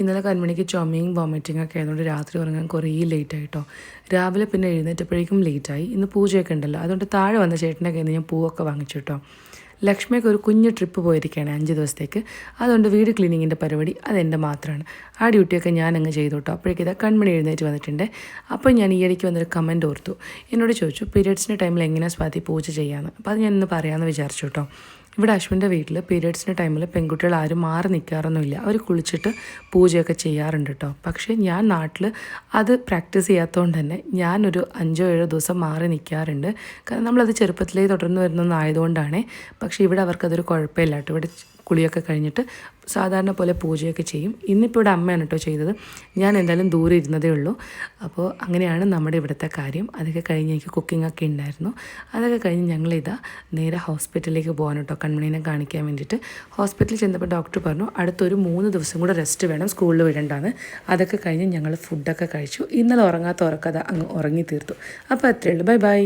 ഇന്നലെ കൺമണിക്ക് ചുമയും വോമിറ്റിംഗ് ഒക്കെ ആയതുകൊണ്ട് രാത്രി ഉറങ്ങാൻ കുറേ ലേറ്റ് ആയിട്ടോ. രാവിലെ പിന്നെ എഴുന്നേറ്റപ്പോഴേക്കും ലേറ്റായി ഇന്ന് പൂജയൊക്കെ ഉണ്ടല്ലോ. അതുകൊണ്ട് താഴെ വന്ന ചേട്ടന്റെ കയ്യിൽ നിന്ന് ഞാൻ പൂവൊക്കെ വാങ്ങിച്ചു കേട്ടോ. ലക്ഷ്മിയൊക്കെ ഒരു കുഞ്ഞു ട്രിപ്പ് പോയിരിക്കുകയാണ് അഞ്ച് ദിവസത്തേക്ക്. അതുകൊണ്ട് വീട് ക്ലീനിങ്ങിന്റെ പരിപാടി അതെന്റെ മാത്രമാണ് ആ ഡ്യൂട്ടിയൊക്കെ ഞാൻ അങ്ങ് ചെയ്തു കേട്ടോ. അപ്പോഴേക്കും ഇതാ കൺമണി എഴുന്നേറ്റ് വന്നിട്ടുണ്ട്. അപ്പോൾ ഞാൻ ഈ ഇടയ്ക്ക് വന്നൊരു കമന്റ് ഓർത്തു. എന്നോട് ചോദിച്ചു പീരിയഡ്സിന്റെ ടൈമിൽ എങ്ങനെയാണ് സ്വാതി പൂജ ചെയ്യാമെന്ന് അപ്പോൾ അത് ഞാൻ ഇന്ന് പറയാമെന്ന് വിചാരിച്ചു കേട്ടോ. ഇവിടെ അശ്വിന്റെ വീട്ടിൽ പീരീഡ്സിന്റെ ടൈമിൽ പെൺകുട്ടികൾ ആരും മാറി നിൽക്കാറൊന്നുമില്ല. അവർ കുളിച്ചിട്ട് പൂജയൊക്കെ ചെയ്യാറുണ്ട് കേട്ടോ പക്ഷേ ഞാൻ നാട്ടിൽ അത് പ്രാക്ടീസ് ചെയ്യാത്തതുകൊണ്ട് തന്നെ ഞാനൊരു അഞ്ചോ ഏഴോ ദിവസം മാറി നിൽക്കാറുണ്ട്. കാരണം നമ്മളത് ചെറുപ്പത്തിലേ തുടർന്ന് വരുന്നതായതുകൊണ്ടാണ് പക്ഷേ ഇവിടെ അവർക്കതൊരു കുഴപ്പമില്ല കേട്ടോ ഇവിടെ കുളിയൊക്കെ കഴിഞ്ഞിട്ട് സാധാരണ പോലെ പൂജയൊക്കെ ചെയ്യും. ഇന്നിപ്പോൾ ഇവിടെ അമ്മയാണ് കേട്ടോ ചെയ്തത്. ഞാൻ എന്തായാലും ദൂരെ ഇരുന്നതേ ഉള്ളൂ. അപ്പോൾ അങ്ങനെയാണ് നമ്മുടെ ഇവിടുത്തെ കാര്യം. അതൊക്കെ കഴിഞ്ഞ് എനിക്ക് കുക്കിംഗ് ഒക്കെ ഉണ്ടായിരുന്നു അതൊക്കെ കഴിഞ്ഞ് ഇതാ നേരെ ഹോസ്പിറ്റലിലേക്ക് പോകാൻ കേട്ടോ കൺമണീനെ കാണിക്കാൻ വേണ്ടിയിട്ട്. ഹോസ്പിറ്റലിൽ ചെന്നപ്പോൾ ഡോക്ടർ പറഞ്ഞു അടുത്തൊരു മൂന്ന് ദിവസം കൂടെ റെസ്റ്റ് വേണം. സ്കൂളിൽ വിടേണ്ടതാണ് അതൊക്കെ കഴിഞ്ഞ് ഞങ്ങൾ ഫുഡൊക്കെ കഴിച്ചു. ഇന്നലെ ഉറങ്ങാത്ത ഉറക്കത അങ്ങ് ഉറങ്ങി തീർത്തു. അപ്പോൾ അത്രയേ ഉള്ളൂ. Bye bye